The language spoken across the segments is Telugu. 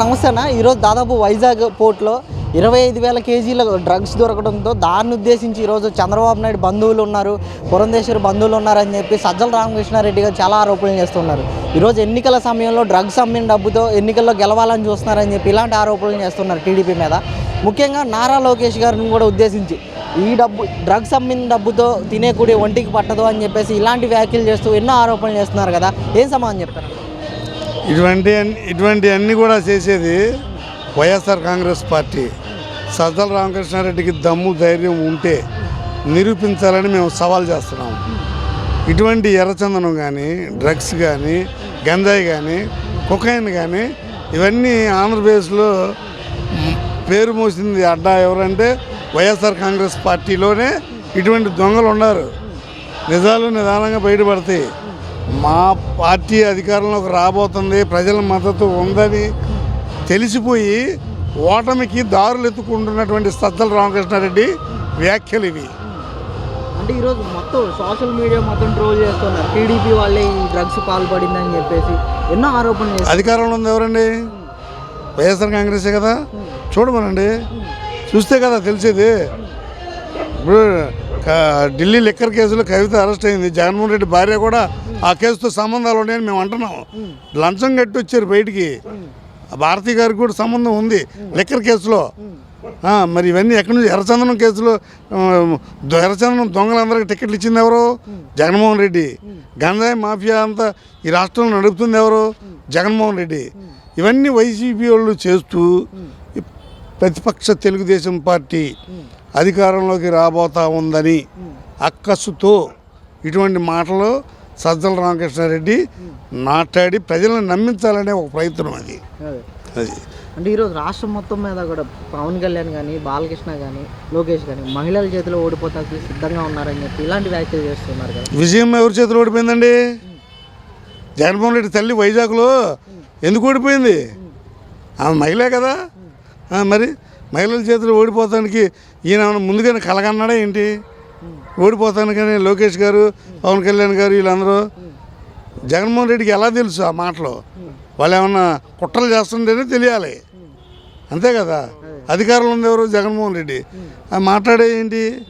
నమస్తే అన్న ఈరోజు దాదాపు వైజాగ్ పోర్ట్లో ఇరవై ఐదు వేల కేజీల డ్రగ్స్ దొరకడంతో దాన్ని ఉద్దేశించి ఈరోజు చంద్రబాబు నాయుడు బంధువులు ఉన్నారు పురంధేశ్వరి బంధువులు ఉన్నారని చెప్పి సజ్జల రామకృష్ణారెడ్డి గారు చాలా ఆరోపణలు చేస్తున్నారు. ఈరోజు ఎన్నికల సమయంలో డ్రగ్స్ అమ్మిన డబ్బుతో ఎన్నికల్లో గెలవాలని చూస్తున్నారని చెప్పి ఇలాంటి ఆరోపణలు చేస్తున్నారు టీడీపీ మీద. ముఖ్యంగా నారా లోకేష్ గారిని కూడా ఉద్దేశించి ఈ డబ్బు డ్రగ్స్ అమ్మిన డబ్బుతో తినేకుడి ఒంటికి పట్టదు అని చెప్పేసి ఇలాంటి వ్యాఖ్యలు చేస్తూ ఎన్నో ఆరోపణలు చేస్తున్నారు కదా. ఏం సమాధానం చెప్తారు? ఇటువంటి ఇటువంటి అన్నీ కూడా చేసేది వైఎస్ఆర్ కాంగ్రెస్ పార్టీ. సజ్జల రామకృష్ణారెడ్డికి దమ్ము ధైర్యం ఉంటే నిరూపించాలని మేము సవాల్ చేస్తున్నాం. ఇటువంటి ఎర్రచందనం కానీ డ్రగ్స్ కానీ గంజాయి కానీ కుకాయిన్ కానీ ఇవన్నీ ఆంధ్రప్రదేశ్లో పేరు మోసింది అడ్డా ఎవరంటే వైఎస్ఆర్ కాంగ్రెస్ పార్టీలోనే ఇటువంటి దొంగలు ఉన్నారు. నిజాలు నిదానంగా బయటపడతాయి. మా పార్టీ అధికారంలోకి రాబోతుంది ప్రజల మద్దతు ఉందని తెలిసిపోయి ఓటమికి దారులు ఎత్తుకుంటున్నటువంటి సజ్జల రామకృష్ణారెడ్డి వ్యాఖ్యలు ఇవి. అంటే ఈరోజు మొత్తం సోషల్ మీడియా మొత్తం ట్రోల్ చేస్తున్నారు. టీడీపీ వాళ్ళే ఈ డ్రగ్స్ పాల్పడిందని చెప్పేసి ఎన్నో ఆరోపణలు అధికారంలో ఉంది ఎవరండి? వైఎస్ఆర్ కాంగ్రెసే కదా? చూడమనండి. చూస్తే కదా తెలిసేది. ఇప్పుడు ఢిల్లీ లిక్కర్ కేసులో కవిత అరెస్ట్ అయింది. జగన్మోహన్ రెడ్డి భార్య కూడా ఆ కేసుతో సంబంధాలు ఉన్నాయని మేము అంటున్నాం. లంచం కట్టి వచ్చారు బయటికి. ఆ భారతి గారికి కూడా సంబంధం ఉంది. లిక్కర్ కేసులో. మరి ఇవన్నీ ఎక్కడి నుంచి? ఎర్రచందనం కేసులో ఎర్రచందనం దొంగలందరికీ టికెట్లు ఇచ్చింది ఎవరు? జగన్మోహన్ రెడ్డి. గంజాయి మాఫియా అంతా ఈ రాష్ట్రంలో నడుపుతుంది ఎవరు? జగన్మోహన్ రెడ్డి. ఇవన్నీ వైసీపీ వాళ్ళు చేస్తూ ప్రతిపక్ష తెలుగుదేశం పార్టీ అధికారంలోకి రాబోతా ఉందని అక్కసుతో ఇటువంటి మాటలు సజ్జల రామకృష్ణారెడ్డి మాట్లాడి ప్రజలను నమ్మించాలనే ఒక ప్రయత్నం అది. అదే. అంటే ఈరోజు రాష్ట్రం మొత్తం మీద కూడా పవన్ కళ్యాణ్ కానీ బాలకృష్ణ కానీ లోకేష్ కానీ మహిళల చేతిలో ఓడిపోతానికి సిద్ధంగా ఉన్నారని చెప్పి ఇలాంటి వ్యాఖ్యలు చేస్తున్నారు కదా. విజయం ఎవరి చేతిలో ఓడిపోయిందండి? జగన్మోహన్ రెడ్డి తల్లి వైజాగ్లో ఎందుకు ఓడిపోయింది? ఆమె మహిళే కదా. మరి మహిళల చేతిలో ఓడిపోతానికి ఈయన ముందుగానే కలగన్నాడా ఏంటి? ఓడిపోతాను కానీ లోకేష్ గారు పవన్ కళ్యాణ్ గారు వీళ్ళందరూ జగన్మోహన్ రెడ్డికి ఎలా తెలుసు ఆ మాటలు? వాళ్ళు ఏమన్నా కుట్రలు చేస్తుంటేనే తెలియాలి. అంతే కదా? అధికారంలో ఉంది ఎవరు? జగన్మోహన్ రెడ్డి. ఆ మాట్లాడే ఏంటి?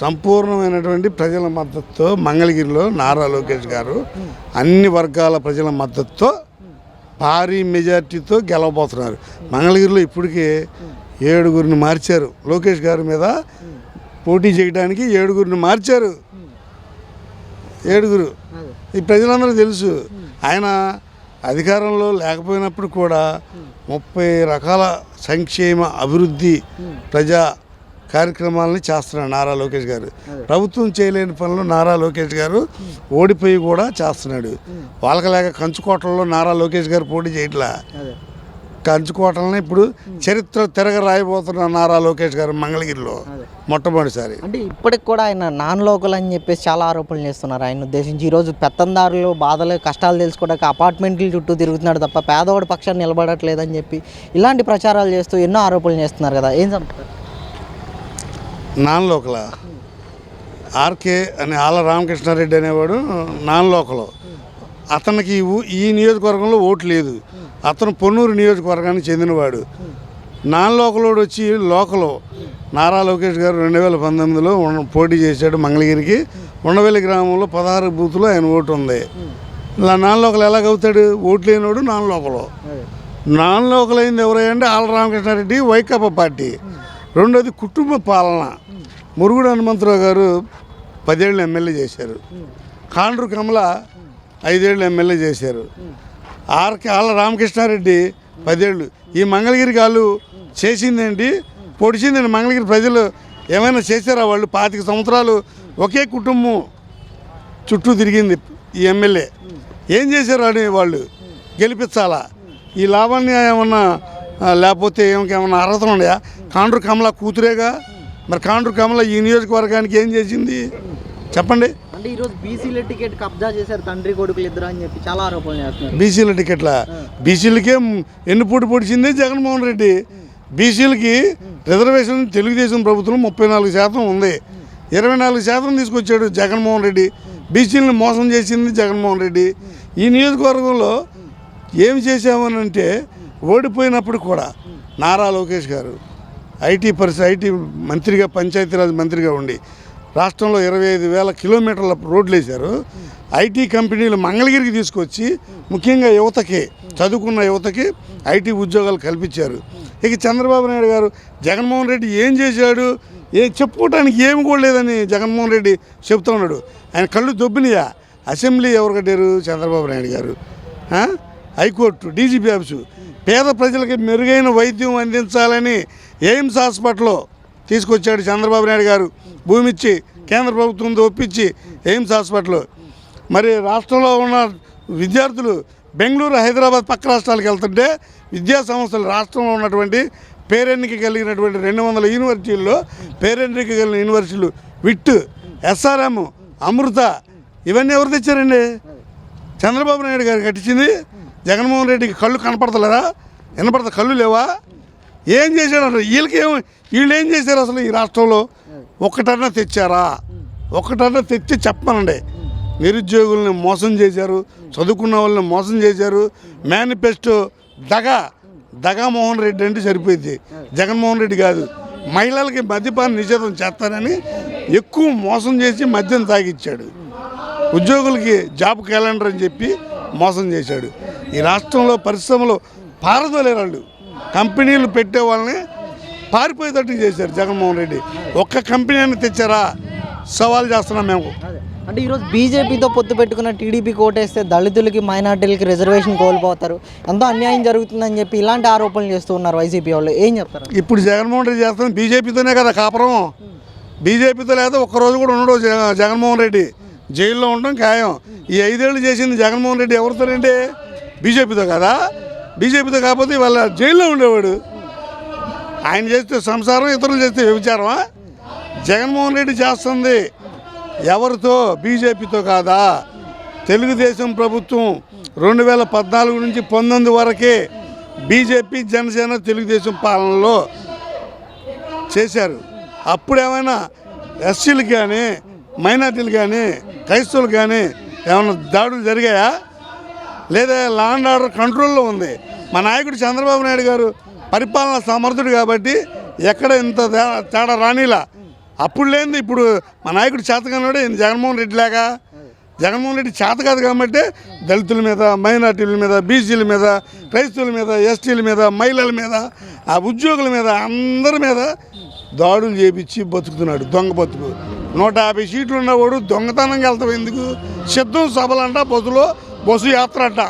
సంపూర్ణమైనటువంటి ప్రజల మద్దతుతో మంగళగిరిలో నారా లోకేష్ గారు అన్ని వర్గాల ప్రజల మద్దతుతో భారీ మెజార్టీతో గెలవబోతున్నారు. మంగళగిరిలో ఇప్పటికే ఏడుగురిని మార్చారు. లోకేష్ గారి మీద పోటీ చేయడానికి ఏడుగురిని మార్చారు. ఏడుగురు. ఈ ప్రజలందరూ తెలుసు. ఆయన అధికారంలో లేకపోయినప్పుడు కూడా ముప్పై రకాల సంక్షేమ అభివృద్ధి ప్రజా కార్యక్రమాలని చేస్తున్నాడు నారా లోకేష్ గారు. ప్రభుత్వం చేయలేని పనులు నారా లోకేష్ గారు ఓడిపోయి కూడా చేస్తున్నాడు. వాళ్ళకి లేక కంచుకోటల్లో నారా లోకేష్ గారు పోటీ చేయట్లా. అదే కంచుకోటలని ఇప్పుడు చరిత్ర తిరగ రాయబోతున్న నారా లోకేష్ గారు మంగళగిరిలో. మొట్టమొదటిసారి. అంటే ఇప్పటికి కూడా ఆయన నాన్ లోకల్ అని చెప్పేసి చాలా ఆరోపణలు చేస్తున్నారు. ఆయన ఉద్దేశించి ఈరోజు పెత్తందారులు బాధలు కష్టాలు తెలుసుకోవడానికి అపార్ట్మెంట్ల చుట్టూ తిరుగుతున్నాడు తప్ప పేదవాడి పక్షాన్ని నిలబడట్లేదని చెప్పి ఇలాంటి ప్రచారాలు చేస్తూ ఎన్నో ఆరోపణలు చేస్తున్నారు కదా. ఏం చెప్తారు? నాన్ లోకల? ఆర్కే అనే ఆల రామకృష్ణారెడ్డి అనేవాడు నాన్ లోకల్. అతనికి ఈ నియోజకవర్గంలో ఓటు లేదు. అతను పొన్నూరు నియోజకవర్గానికి చెందినవాడు. నాన్ లోకలోడు వచ్చి లోకలు నారా లోకేష్ గారు రెండు వేల పంతొమ్మిదిలో ఉన్న- పోటీ చేశాడు మంగళగిరికి. ఉండవెల్లి గ్రామంలో పదహారు బూత్లో ఆయన ఓటు ఉంది. ఇలా నాన్ లోకల్ ఎలాగవుతాడు ఓటు లేనివాడు నాన్ లోకలు నాన్ లోకల్ అయింది ఎవరంటే ఆళ్ళ రామకృష్ణారెడ్డి వైకాపా పార్టీ. రెండోది కుటుంబ పాలన. మురుగుడు హనుమంతరావు గారు పదేళ్ళు ఎమ్మెల్యే చేశారు. కాండ్రు కమల ఐదేళ్ళు ఎమ్మెల్యే చేశారు. ఆర్కే ఆల రామకృష్ణారెడ్డి పదేళ్ళు. ఈ మంగళగిరి కాళ్ళు చేసిందేంటి? పొడిచిందండి మంగళగిరి ప్రజలు ఏమైనా చేశారా వాళ్ళు? పాతిక సంవత్సరాలు ఒకే కుటుంబం చుట్టూ తిరిగింది ఈ ఎమ్మెల్యే. ఏం చేశారు అని వాళ్ళు? గెలిపించాలా? ఈ లాభాన్ని ఏమన్నా లేకపోతే ఏమైనా అర్హతలు ఉన్నాయా? కాండ్రు కమల కూతురేగా? మరి కాండ్రు కమల ఈ నియోజకవర్గానికి ఏం చేసింది? చెప్పండి. అంటే ఈరోజు బీసీల టికెట్ కబ్జా చేశారు తండ్రి కొడుకులు ఇద్దరు అని చెప్పి చాలా ఆరోపణలు చేస్తున్నారు. బీసీల టికెట్ల బీసీలకే ఎన్ని పోటీ పొడిచింది? జగన్మోహన్ రెడ్డి. బీసీలకి రిజర్వేషన్ తెలుగుదేశం ప్రభుత్వం ముప్పై నాలుగు శాతం ఉంది. ఇరవై నాలుగు శాతం తీసుకొచ్చాడు జగన్మోహన్ రెడ్డి. బీసీలను మోసం చేసింది జగన్మోహన్ రెడ్డి. ఈ నియోజకవర్గంలో ఏమి చేశామని అంటే ఓడిపోయినప్పుడు కూడా నారా లోకేష్ గారు ఐటీ పరిస్థితి ఐటీ మంత్రిగా పంచాయతీరాజ్ మంత్రిగా ఉండి రాష్ట్రంలో ఇరవై ఐదు వేల కిలోమీటర్ల రోడ్లు వేశారు ఐటీ కంపెనీలు మంగళగిరికి తీసుకొచ్చి ముఖ్యంగా యువతకి చదువుకున్న యువతకి ఐటీ ఉద్యోగాలు కల్పించారు. ఇక చంద్రబాబు నాయుడు గారు జగన్మోహన్ రెడ్డి ఏం చేశాడు? ఏ చెప్పుకోవటానికి ఏమి కూడా లేదని జగన్మోహన్ రెడ్డి చెప్తా ఉన్నాడు. ఆయన కళ్ళు దొబ్బినయా? అసెంబ్లీ ఎవరు కట్టారు Chandrababu Naidu garu? High court DGP office. పేద ప్రజలకి మెరుగైన వైద్యం అందించాలని ఎయిమ్స్ హాస్పిటల్లో తీసుకొచ్చాడు చంద్రబాబు నాయుడు గారు. భూమి ఇచ్చి కేంద్ర ప్రభుత్వంతో ఒప్పించి ఎయిమ్స్ హాస్పిటల్. మరి రాష్ట్రంలో ఉన్న విద్యార్థులు బెంగళూరు హైదరాబాద్ పక్క రాష్ట్రాలకు వెళ్తుంటే విద్యా సంస్థలు రాష్ట్రంలో ఉన్నటువంటి పేరెన్నిక కలిగినటువంటి రెండు వందల యూనివర్సిటీల్లో పేరెన్నిక కలిగిన యూనివర్సిటీలు విట్ ఎస్ఆర్ఎం అమృత ఇవన్నీ ఎవరు తెచ్చారండి? చంద్రబాబు నాయుడు గారు కట్టించింది. జగన్మోహన్ రెడ్డికి కళ్ళు కనపడతలేరా? వినపడత కళ్ళు లేవా? ఏం చేశాడు అసలు? వీళ్ళకి ఏం వీళ్ళు ఏం చేశారు అసలు ఈ రాష్ట్రంలో? ఒక్కటన్నా తెచ్చారా? ఒక్కటన్నా తెచ్చి చెప్పమనండి. నిరుద్యోగుల్ని మోసం చేశారు చదువుకున్న వాళ్ళని మోసం చేశారు మేనిఫెస్టో దగా దగా మోహన్ రెడ్డి అంటే సరిపోయింది. జగన్మోహన్ రెడ్డి కాదు. మహిళలకి మద్యపాన నిషేధం చేస్తానని ఎక్కువ మోసం చేసి మద్యం తాగిచ్చాడు. ఉద్యోగులకి జాబ్ క్యాలెండర్ అని చెప్పి మోసం చేశాడు. ఈ రాష్ట్రంలో పరిశ్రమలు పారదోలేరు వాళ్ళు. కంపెనీలు పెట్టే వాళ్ళని పారిపోయేటట్టు చేశారు జగన్మోహన్ రెడ్డి. ఒక్క కంపెనీ అని తెచ్చారా? సవాల్ చేస్తున్నాం మేము. అంటే ఈరోజు బీజేపీతో పొత్తు పెట్టుకున్న టీడీపీ కోటేస్తే దళితులకి మైనార్టీలకి రిజర్వేషన్ కోల్పోతారు. ఎంతో అన్యాయం జరుగుతుందని చెప్పి ఇలాంటి ఆరోపణలు చేస్తూ ఉన్నారు వైసీపీ వాళ్ళు. ఏం చెప్తారు? ఇప్పుడు జగన్మోహన్ రెడ్డి చేస్తుంది బీజేపీతోనే కదా కాపురం. బీజేపీతో లేదా ఒక్కరోజు కూడా ఉండడు జగ- జగన్మోహన్ రెడ్డి. జైల్లో ఉండడం ఖాయం. ఈ ఐదేళ్ళు చేసింది జగన్మోహన్ రెడ్డి ఎవరితోనండి? బీజేపీతో కదా. బీజేపీతో కాకపోతే వాళ్ళ జైల్లో ఉండేవాడు. ఆయన చేస్తే సంసారం ఇతరులు చేస్తే వ్యభిచారమా? జగన్మోహన్ రెడ్డి చేస్తుంది. ఎవరితో? బీజేపీతో కాదా? తెలుగుదేశం ప్రభుత్వం రెండు వేల పద్నాలుగు నుంచి పంతొమ్మిది వరకే బీజేపీ జనసేన తెలుగుదేశం పాలనలో చేశారు. అప్పుడు ఏమైనా ఎస్సీలు కానీ మైనార్టీలు కానీ క్రైస్తవులు కానీ ఏమైనా దాడులు జరిగాయా? లేదా లాండ్ ఆర్డర్ కంట్రోల్లో ఉంది. మా నాయకుడు చంద్రబాబు నాయుడు గారు పరిపాలన సమర్థుడు కాబట్టి ఎక్కడ ఇంత తేడా రానిలా. అప్పుడు లేనిది ఇప్పుడు మా నాయకుడు చేతగానే జగన్మోహన్ రెడ్డి లాగా జగన్మోహన్ రెడ్డి చేత కాదు కాబట్టి దళితుల మీద మైనార్టీల మీద బీసీల మీద క్రైస్తవుల మీద ఎస్టీల మీద మహిళల మీద ఆ ఉద్యోగుల మీద అందరి మీద దాడులు చేపించి బతుకుతున్నాడు దొంగ బతుకు. నూట యాభై సీట్లు ఉన్నవాడు దొంగతనంగా వెళ్తావు ఎందుకు? సిద్ధం సభలంట బస్సులో బస్సు యాత్ర అంట.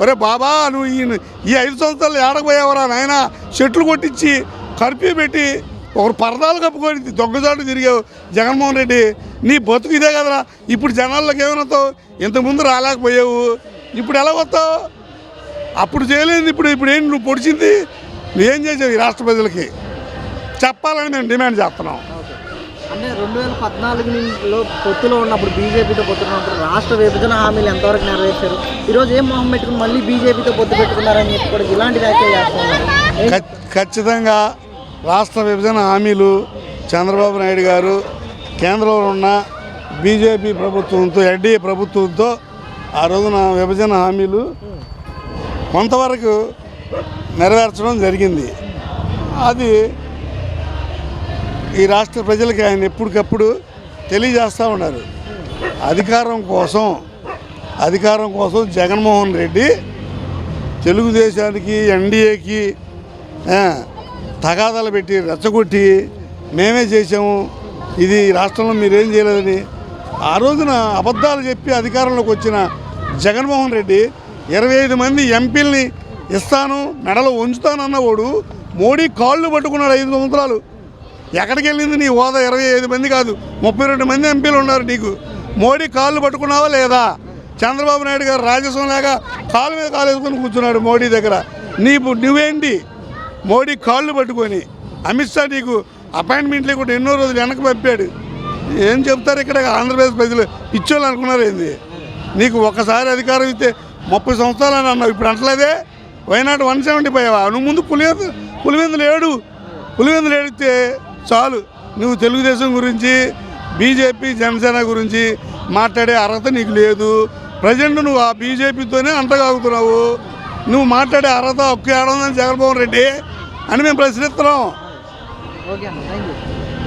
ఒరే బాబా నువ్వు ఈ ఈ ఐదు సంవత్సరాలు ఏడకపోయావరా నాయన. చెట్లు కొట్టించి కర్ఫ్యూ పెట్టి ఒకరు పరదాలు కప్పుకొని దొంగజాటు తిరిగావు జగన్మోహన్ రెడ్డి. నీ బతుకు ఇదే కదరా. ఇప్పుడు జనాల్లోకి ఏమవుతావు ఇంతకుముందు రాలేకపోయావు. ఇప్పుడు ఎలా వస్తావు? అప్పుడు చేయలేదు ఇప్పుడు ఇప్పుడు ఏంటి? నువ్వు పొడిచింది? నువ్వేం చేసావు ఈ రాష్ట్ర ప్రజలకి? చెప్పాలని మేము డిమాండ్ చేస్తున్నాం. అంటే రెండు వేల పద్నాలుగులో పొత్తులో ఉన్నప్పుడు బీజేపీతో పొత్తులో ఉన్నప్పుడు రాష్ట్ర విభజన హామీలు ఎంతవరకు నెరవేర్చారు? ఈరోజు ఏం మొహం పెట్టుకుని మళ్ళీ బీజేపీతో పొత్తు పెట్టుకున్నారని చెప్పి కూడా ఇలాంటి వ్యాఖ్యలు చేస్తున్నారు ఖచ్చితంగా రాష్ట్ర విభజన హామీలు చంద్రబాబు నాయుడు గారు కేంద్రంలో ఉన్న బీజేపీ ప్రభుత్వంతో ఎన్డీఏ ప్రభుత్వంతో ఆ రోజున విభజన హామీలు కొంతవరకు నెరవేర్చడం జరిగింది. అది ఈ రాష్ట్ర ప్రజలకి ఆయన ఎప్పటికప్పుడు తెలియజేస్తూ ఉన్నారు. అధికారం కోసం అధికారం కోసం జగన్మోహన్ రెడ్డి తెలుగుదేశానికి ఎన్డీఏకి తగాదాలు పెట్టి రెచ్చగొట్టి మేమే చేసాము ఇది రాష్ట్రంలో మీరేం చేయలేదని ఆ రోజున అబద్ధాలు చెప్పి అధికారంలోకి వచ్చిన జగన్మోహన్ రెడ్డి ఇరవై ఐదు మంది ఎంపీల్ని ఇస్తాను మెడలో ఉంచుతానన్నవాడు మోడీ కాళ్ళు పట్టుకున్నాడు ఐదు సంవత్సరాలు ఎక్కడికి వెళ్ళింది నీ హోదా? ఇరవై ఐదు మంది కాదు ముప్పై రెండు మంది ఎంపీలు ఉన్నారు నీకు. మోడీ కాళ్ళు పట్టుకున్నావా లేదా? చంద్రబాబు నాయుడు గారు రాజస్వం లేక కాలు మీద కాలు వేసుకొని కూర్చున్నాడు మోడీ దగ్గర. నీపు నువ్వేంటి? మోడీ కాళ్ళు పట్టుకొని. అమిత్ షా నీకు అపాయింట్మెంట్లు కూడా ఎన్నో రోజులు వెనక్కి పంపాడు. ఏం చెప్తారు ఇక్కడ ఆంధ్రప్రదేశ్ ప్రజలు? ఇచ్చోళ్ళు అనుకున్నారు ఏంది? నీకు ఒక్కసారి అధికారం ఇస్తే ముప్పై సంవత్సరాలు అని అన్నావు. ఇప్పుడు అంటలేదే? వైనాడు వన్ సెవెంటీ పోయావా నువ్వు ముందు పులివెందు పులివెందులు ఏడు. పులివెందులు ఏడితే చాలు. నువ్వు తెలుగుదేశం గురించి బీజేపీ జనసేన గురించి మాట్లాడే అర్హత నీకు లేదు. ప్రజెంట్ నువ్వు ఆ బీజేపీతోనే అంటగాగుతున్నావు నువ్వు మాట్లాడే అర్హత ఒక్క ఏడాది జగన్మోహన్ రెడ్డి అని మేము ప్రశ్నిస్తున్నాం. ఓకే